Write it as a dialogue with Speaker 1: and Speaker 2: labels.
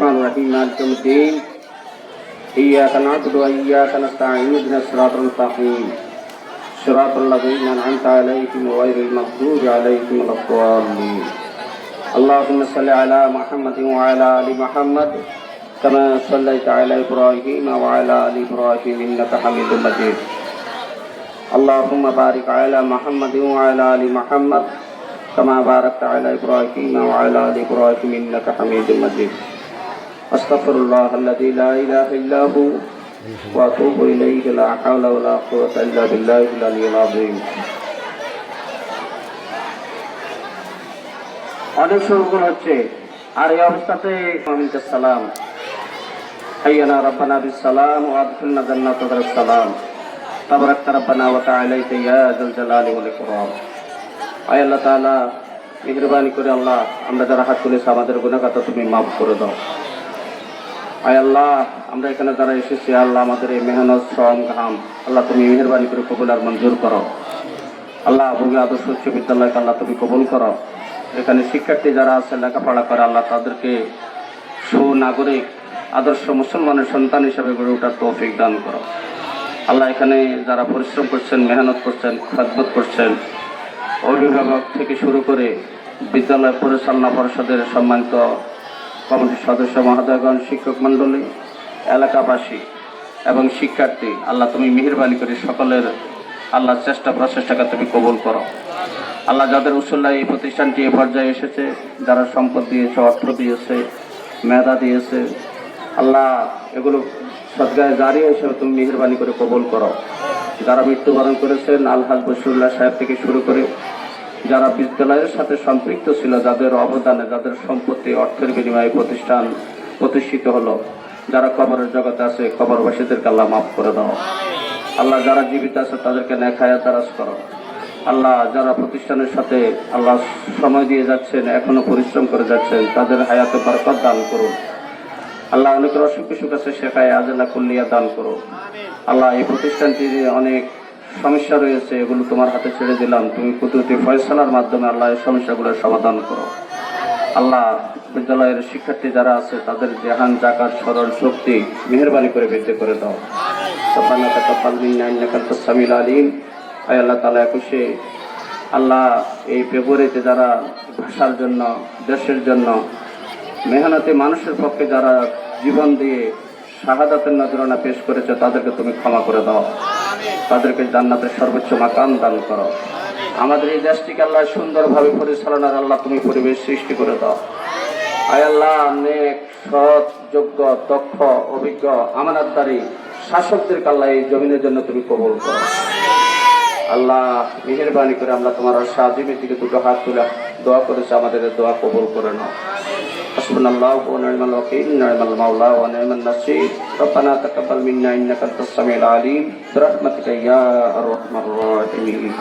Speaker 1: الرحمن الرحيم مالك يوم الدين. إياك نعبد وإياك نستعين اهدنا الصراط المستقيم. صراط الذين أنعمت عليهم غير المغضوب عليهم ولا الضالين. اللهم صل على محمد وعلى آل محمد كما صليت على إبراهيم وعلى آل إبراهيم إنك حميد مجيد. اللهم بارك على محمد وعلى آل محمد كما باركت على إبراهيم وعلى آل إبراهيم إنك حميد مجيد. أستغفر الله الذي لا إله إلا هو وأتوب إليه لا حول ولا قوة إلا بالله العلي العظيم অনেক শুরু করে হচ্ছে। আর এই অবস্থাতে আমিনকে সালাম হাইয়ানা রব্বানা বিস সালাম ওয়া আদখিলনা তাদের সালাম। তাবারাক রাব্বানা ওয়া তাআলাইকা ইয়া জাল জালালি ওয়াল ইকরাম। আয় আল্লাহ তালা মেহরবানি করে আল্লাহ, আমরা যারা হাত তুলেছি আমাদের গুনাহ তুমি মাফ করে দাও। আয় আল্লাহ, আমরা এখানে যারা এসেছি, আল্লাহ আমাদের এই মেহনত শ্রম ঘাম আল্লাহ তুমি মেহরবানি করে কবুল আর মঞ্জুর করো। আল্লাহ ভূমি আদর্শ উচ্চ বিদ্যালয়কে আল্লাহ তুমি কবুল করো। এখানে শিক্ষার্থী যারা আছে, লেখাপড়া করে, আল্লাহ তাদেরকে সুনাগরিক, আদর্শ মুসলমানের সন্তান হিসেবে গড়ে ওঠার তৌফিক দান করো। আল্লাহ এখানে যারা পরিশ্রম করছেন, মেহনত করছেন, খাদমত করছেন, অভিভাবক থেকে শুরু করে বিদ্যালয় পরিচালনা পরিষদের সম্মানিত কমিটির সদস্য মহোদয়গণ, শিক্ষক মণ্ডলী, এলাকাবাসী এবং শিক্ষার্থী, আল্লাহ তুমি মেহরবানি করে সকলের আল্লাহ চেষ্টা প্রচেষ্টাকে তুমি কবুল করো। আল্লাহ যাদের উসল্লায় এই প্রতিষ্ঠানটি এ পর্যায়ে এসেছে, যারা সম্পদ দিয়েছে, অর্থ দিয়েছে, মেধা দিয়েছে, আল্লাহ এগুলো সদগায় জারি হিসেবে তুমি মেহরবানি করে কবুল করো। যারা মৃত্যুবরণ করেছেন আলহাজ বসুল্লাহ সাহেব থেকে শুরু করে যারা বিদ্যালয়ের সাথে সম্পৃক্ত ছিল, যাদের অবদানে, যাদের সম্পত্তি, অর্থের বিনিময়ে প্রতিষ্ঠান প্রতিষ্ঠিত হলো, যারা কবরের জগতে আছে কবরবাসীদেরকে আল্লাহ মাফ করে দাও। আল্লাহ যারা জীবিত আছে, তাদেরকে নেখায়া তারাজ করো। আল্লাহ যারা প্রতিষ্ঠানের সাথে আল্লাহ সময় দিয়ে যাচ্ছেন, এখনও পরিশ্রম করে যাচ্ছেন, তাদের হায়াতে বরকত দান করুন। আল্লাহ অনেকের অসুখ বিসুখ আছে শেখায় আজেলা কুল্লিয়া দান করো আল্লাহ এই প্রতিষ্ঠানটি অনেক সমস্যা রয়েছে, এগুলো তোমার হাতে ছেড়ে দিলাম। তুমি কুদরতি ফয়সালার মাধ্যমে আল্লাহ এই সমস্যাগুলোর সমাধান করো। আল্লাহ বিদ্যালয়ের শিক্ষার্থী যারা আছে, তাদের জাহান, জাকাত, সরল শক্তি মেহরবানি করে বৃদ্ধি করে দাও। ইন্নাকা আনতাস সামিউল আলিম। আয় আল্লাহ তালা একুশে। আল্লাহ এই ফেব্রুয়ারিতে যারা ভাষার জন্য, দেশের জন্য মেহনতি মানুষের পক্ষে যারা জীবন দিয়ে শাহাদাতের নজরানা পেশ করেছে, তাদেরকে তুমি ক্ষমা করে দাও। তাদেরকে জান্নাতের সর্বোচ্চ মাকাম দান করো। আমাদের এই দেশটিকে আল্লাহ সুন্দরভাবে পরিচালনার আল্লাহ তুমি পরিবেশ সৃষ্টি করে দাও। আয় আল্লাহ অনেক সৎ, যোগ্য, দক্ষ, অভিজ্ঞ, আমানতদারী শাসকদেরকে আল্লাহ এই জমিনের জন্য তুমি কবল করো। আল্লাহ, মেহরবানি করে আমরা তোমার সাজিমের দিকে দুটো হাত তুলে দোয়া করেছে, আমাদের দোয়া কবল করে নাও। حسبنا الله ونعم الوكيل نعم المولى ونعم النصير ربنا تقبل منا انك انت السميع العليم برحمتك يا ارحم الراحمين